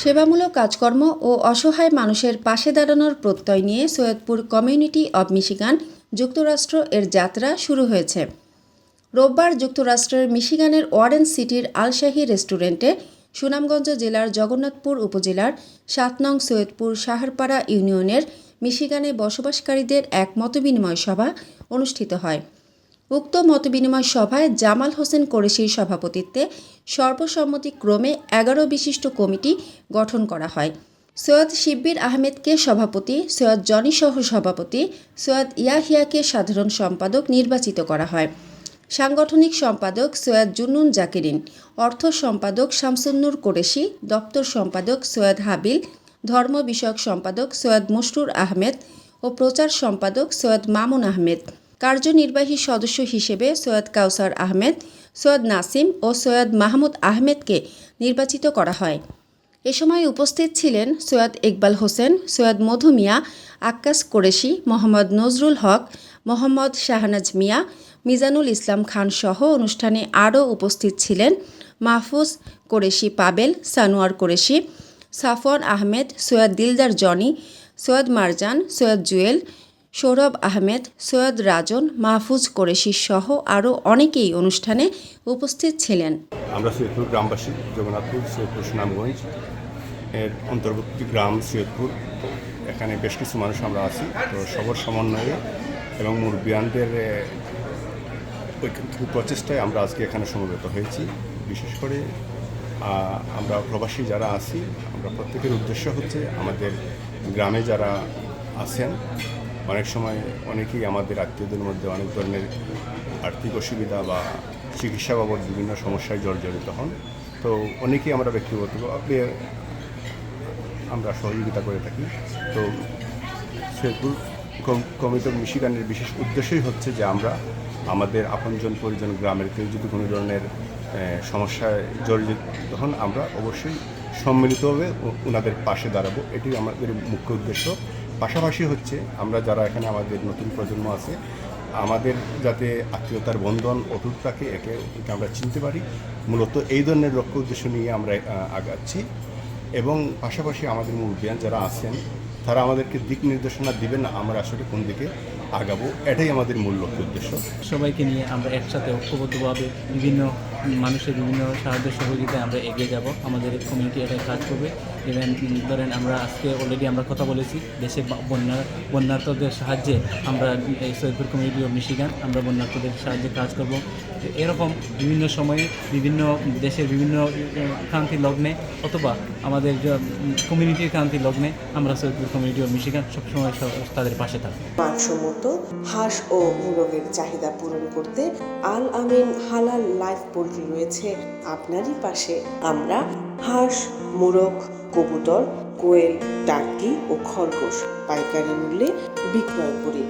সেবামূলক কাজকর্ম ও অসহায় মানুষের পাশে দাঁড়ানোর প্রত্যয় নিয়ে সৈয়দপুর কমিউনিটি অব মিশিগান যুক্তরাষ্ট্র এর যাত্রা শুরু হয়েছে। রোববার যুক্তরাষ্ট্রের মিশিগানের ওয়ারেন সিটির আলশাহী রেস্টুরেন্টে সুনামগঞ্জ জেলার জগন্নাথপুর উপজেলার সাত নং সৈয়দপুর সাহারপাড়া ইউনিয়নের মিশিগানে বসবাসকারীদের এক মতবিনিময় সভা অনুষ্ঠিত হয়। উক্ত মতবিনিময় সভায় জামাল হোসেন কোরেশির সভাপতিত্বে সর্বসম্মতিক্রমে এগারো বিশিষ্ট কমিটি গঠন করা হয়। সৈয়দ শিব্বির আহমেদকে সভাপতি, সৈয়দ জনি সহ সভাপতি, সৈয়দ ইয়াহিয়াকে সাধারণ সম্পাদক নির্বাচিত করা হয়। সাংগঠনিক সম্পাদক সৈয়দ জুনুন জাকিরিন, অর্থ সম্পাদক শামসুন্নুর কোরেশি, দপ্তর সম্পাদক সৈয়দ হাবিল, ধর্ম বিষয়ক সম্পাদক সৈয়দ মসরুর আহমেদ ও প্রচার সম্পাদক সৈয়দ মামুন আহমেদ। কার্যনির্বাহী সদস্য হিসেবে সৈয়দ কাউসার আহমেদ, সৈয়দ নাসিম ও সৈয়দ মাহমুদ আহমেদকে নির্বাচিত করা হয়। এ সময় উপস্থিত ছিলেন সৈয়দ ইকবাল হোসেন, সৈয়দ মধু মিয়া, আক্কাস কোরেশি, মোহাম্মদ নজরুল হক, মোহাম্মদ শাহনাজ মিয়া, মিজানুল ইসলাম খান সহ অনুষ্ঠানে আরও উপস্থিত ছিলেন মাহফুজ কোরেশি পাবেল, সানোয়ার কোরেশি, সাফওয়ান আহমেদ, সৈয়দ দিলদার জনি, সৈয়দ মারজান, সৈয়দ জুয়েল সৌরভ আহমেদ সৈয়দ রাজন মাহফুজ কোরেশি সহ আরও অনেকেই অনুষ্ঠানে উপস্থিত ছিলেন। আমরা সৈয়দপুর গ্রামবাসী জগন্নাথপুর সৈয়দপুর সুনামগঞ্জ এর অন্তর্বর্তী গ্রাম সৈয়দপুর। এখানে বেশ কিছু মানুষ আমরা আছি। তো সবর সমন্বয়ে এবং মুরব্বিয়ানদের এ, ঐকান্তিক প্রচেষ্টায় আমরা আজকে এখানে সমবেত হয়েছি। বিশেষ করে আমরা প্রবাসী যারা আছি আমরা প্রত্যেকের উদ্দেশ্য হচ্ছে আমাদের গ্রামে যারা আছেন অনেক সময় অনেকেই আমাদের আত্মীয়দের মধ্যে অনেক ধরনের আর্থিক অসুবিধা বা চিকিৎসা বাবদ বিভিন্ন সমস্যায় জর্জরিত হন। তো অনেকেই আমরা ব্যক্তিগতভাবে আমরা সহযোগিতা করে থাকি। তো সৈয়দপুর কমিটি অফ মিশিগানের বিশেষ উদ্দেশ্যই হচ্ছে যে আমরা আমাদের আপনজন পরিজন গ্রামের কেউ যদি কোনো ধরনের সমস্যায় জর্জরিত হন, আমরা অবশ্যই সম্মিলিতভাবে ওনাদের পাশে দাঁড়াবো। এটি আমাদের মুখ্য উদ্দেশ্য। পাশাপাশি হচ্ছে আমরা যারা এখানে আমাদের নতুন প্রজন্ম আছে, আমাদের যাতে আত্মীয়তার বন্ধন অটুট থাকে, একে আমরা চিনতে পারি। মূলত এই ধরনের লক্ষ্য উদ্দেশ্য নিয়ে আমরা আগাচ্ছি। এবং পাশাপাশি আমাদের মুরব্বিয়ান যারা আছেন, তারা আমাদেরকে দিক নির্দেশনা দিবেন না, আমরা আসলে কোন দিকে আগাবো, এটাই আমাদের মূল লক্ষ্য উদ্দেশ্য। সবাইকে নিয়ে আমরা একসাথে ঐক্যবদ্ধভাবে বিভিন্ন মানুষের বিভিন্ন সাহায্য সহযোগিতায় আমরা এগিয়ে যাব। আমাদের কমিউনিটি এটাই কাজ করবে। ইভেন ধরেন আমরা আজকে অলরেডি আমরা কথা বলেছি, দেশে বন্যা বন্যার্থদের সাহায্যে আমরা, এই সৈয়দপুর কমিউনিটি অফ মিশিগান আমরা বন্যার্থদের সাহায্যে কাজ করব। এরকম বিভিন্ন সময়ে বিভিন্ন দেশের বিভিন্ন ক্রান্তি লগ্নে অথবা আমাদের কমিউনিটির ক্রান্তি লগ্নে আমরা সৈয়দপুর কমিউনিটি অফ মিশিগান সবসময় তাদের পাশে থাকব। মানসম্মত হাঁস ও মুরগের চাহিদা পূরণ করতে আল আমিন হালাল লাইফ পোল্ট্রি রয়েছে। আপনারই পাশে আমরা হাঁস, মুরগ কবুতর কোয়েল টার্কি ও খরগোশ। পাইকারি মূল্যে বিক্রয় করি।